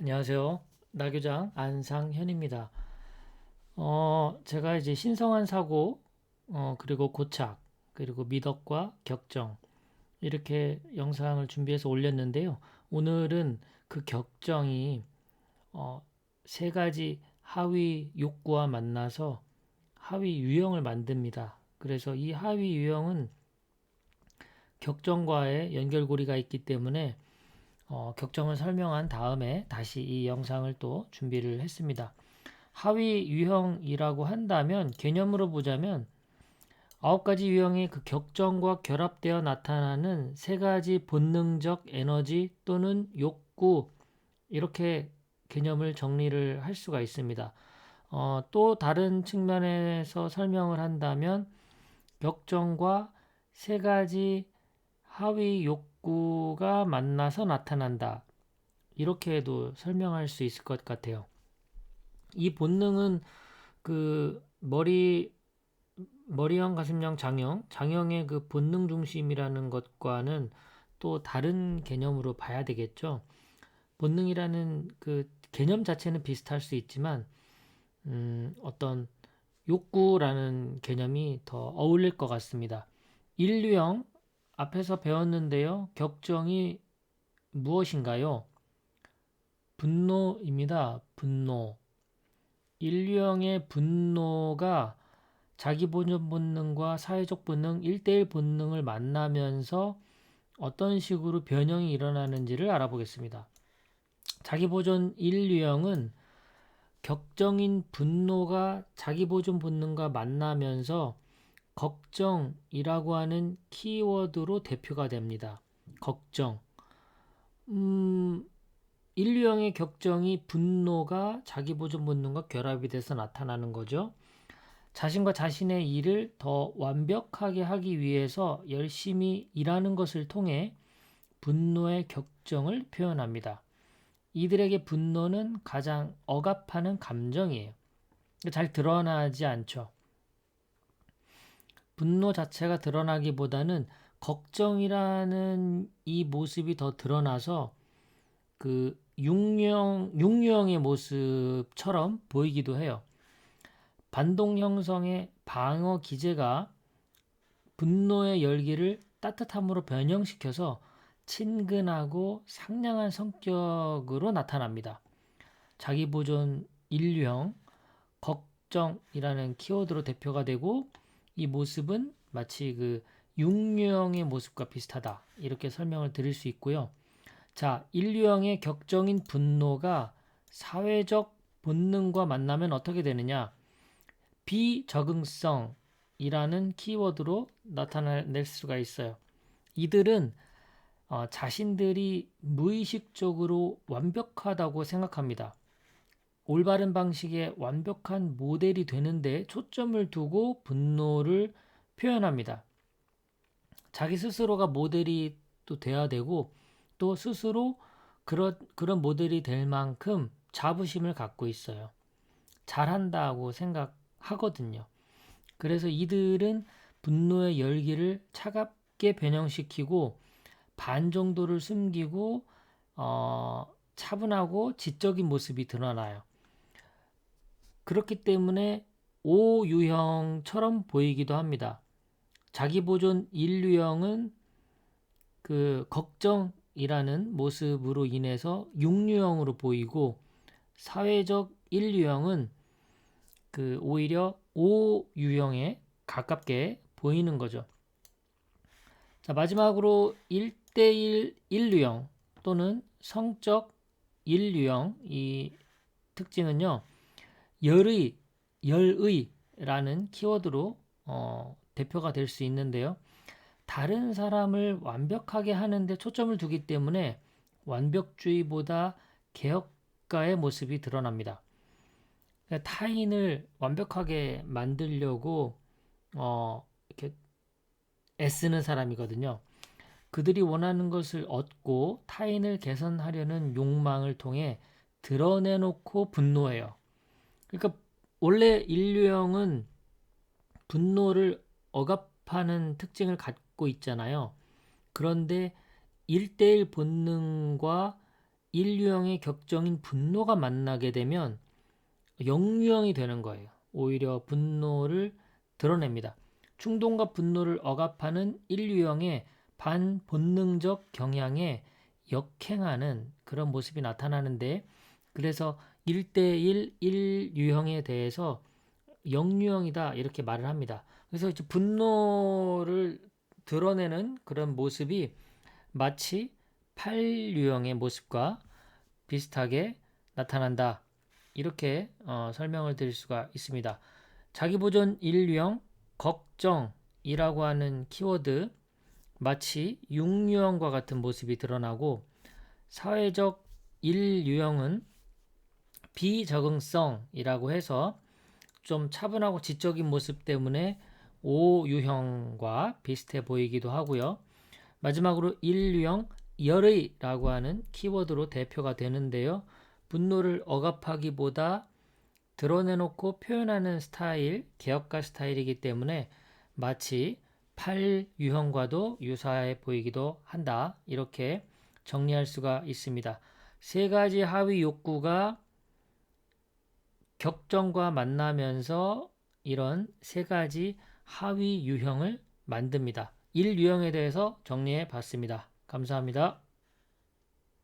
안녕하세요. 나교장 안상현입니다. 어, 제가 이제 신성한 사고, 어, 그리고 고착, 그리고 미덕과 격정, 이렇게 영상을 준비해서 올렸는데요. 오늘은 그 격정이, 어, 세 가지 하위 욕구와 만나서 하위 유형을 만듭니다. 그래서 이 하위 유형은 격정과의 연결고리가 있기 때문에 어, 격정을 설명한 다음에 다시 이 영상을 또 준비를 했습니다. 하위 유형이라고 한다면 개념으로 보자면 아홉 가지 유형이 그 격정과 결합되어 나타나는 세 가지 본능적 에너지 또는 욕구 이렇게 개념을 정리를 할 수가 있습니다. 어, 또 다른 측면에서 설명을 한다면 격정과 세 가지 하위 욕구 가 만나서 나타난다. 이렇게도 설명할 수 있을 것 같아요. 이 본능은 그 머리 머리형, 가슴형, 장형, 장형의 그 본능 중심이라는 것과는 또 다른 개념으로 봐야 되겠죠. 본능이라는 그 개념 자체는 비슷할 수 있지만 음, 어떤 욕구라는 개념이 더 어울릴 것 같습니다. 인류형 앞에서 배웠는데요. 격정이 무엇인가요? 분노입니다. 분노. 인류형의 분노가 자기 본전 본능과 사회적 본능, 일대일 본능을 만나면서 어떤 식으로 변형이 일어나는지를 알아보겠습니다. 자기 보존 인류형은 격정인 분노가 자기 보존 본능과 만나면서 걱정이라고 하는 키워드로 대표가 됩니다. 걱정. 음, 인류형의 격정이 분노가 자기 보존 본능과 결합이 돼서 나타나는 거죠. 자신과 자신의 일을 더 완벽하게 하기 위해서 열심히 일하는 것을 통해 분노의 격정을 표현합니다. 이들에게 분노는 가장 억압하는 감정이에요. 잘 드러나지 않죠. 분노 자체가 드러나기보다는 걱정이라는 이 모습이 더 드러나서 그 육령, 육령의 모습처럼 보이기도 해요. 반동 형성의 방어 기제가 분노의 열기를 따뜻함으로 변형시켜서 친근하고 상냥한 성격으로 나타납니다. 자기 보존 인류형, 걱정이라는 키워드로 대표가 되고 이 모습은 마치 그 육류형의 모습과 비슷하다. 이렇게 설명을 드릴 수 있고요. 자, 인류형의 격정인 분노가 사회적 본능과 만나면 어떻게 되느냐? 비적응성이라는 키워드로 나타낼 수가 있어요. 이들은 어, 자신들이 무의식적으로 완벽하다고 생각합니다. 올바른 방식의 완벽한 모델이 되는데 초점을 두고 분노를 표현합니다. 자기 스스로가 모델이 또 돼야 되고 또 스스로 그런 그런 모델이 될 만큼 자부심을 갖고 있어요. 잘한다고 생각하거든요. 그래서 이들은 분노의 열기를 차갑게 변형시키고 반 정도를 숨기고 어, 차분하고 지적인 모습이 드러나요. 그렇기 때문에 오유형처럼 보이기도 합니다. 자기 보존 인류형은 그 걱정이라는 모습으로 인해서 육류형으로 보이고 사회적 인류형은 그 오히려 오유형에 가깝게 보이는 거죠. 자, 마지막으로 1대1 인류형 또는 성적 인류형 이 특징은요. 열의, 열의라는 키워드로 어, 대표가 될 수 있는데요. 다른 사람을 완벽하게 하는데 초점을 두기 때문에 완벽주의보다 개혁가의 모습이 드러납니다. 그러니까 타인을 완벽하게 만들려고 어, 이렇게 애쓰는 사람이거든요. 그들이 원하는 것을 얻고 타인을 개선하려는 욕망을 통해 드러내놓고 분노해요. 그러니까 원래 인류형은 분노를 억압하는 특징을 갖고 있잖아요. 그런데 일대일 본능과 1유형의 격정인 분노가 만나게 되면 0유형이 되는 거예요. 오히려 분노를 드러냅니다. 충동과 분노를 억압하는 1유형의 반본능적 경향에 역행하는 그런 모습이 나타나는데 그래서 1대1 1유형에 대해서 0유형이다 이렇게 말을 합니다. 그래서 이제 분노를 드러내는 그런 모습이 마치 8유형의 모습과 비슷하게 나타난다. 이렇게 어, 설명을 드릴 수가 있습니다. 자기보존 1유형 걱정이라고 하는 키워드 마치 6유형과 같은 모습이 드러나고 사회적 1유형은 비적응성이라고 해서 좀 차분하고 지적인 모습 때문에 5유형과 비슷해 보이기도 하고요. 마지막으로 1유형 열의라고 하는 키워드로 대표가 되는데요. 분노를 억압하기보다 드러내놓고 표현하는 스타일, 개혁가 스타일이기 때문에 마치 8유형과도 유사해 보이기도 한다. 이렇게 정리할 수가 있습니다. 세 가지 하위 욕구가 격정과 만나면서 이런 세 가지 하위 유형을 만듭니다. 1유형에 대해서 정리해 봤습니다. 감사합니다.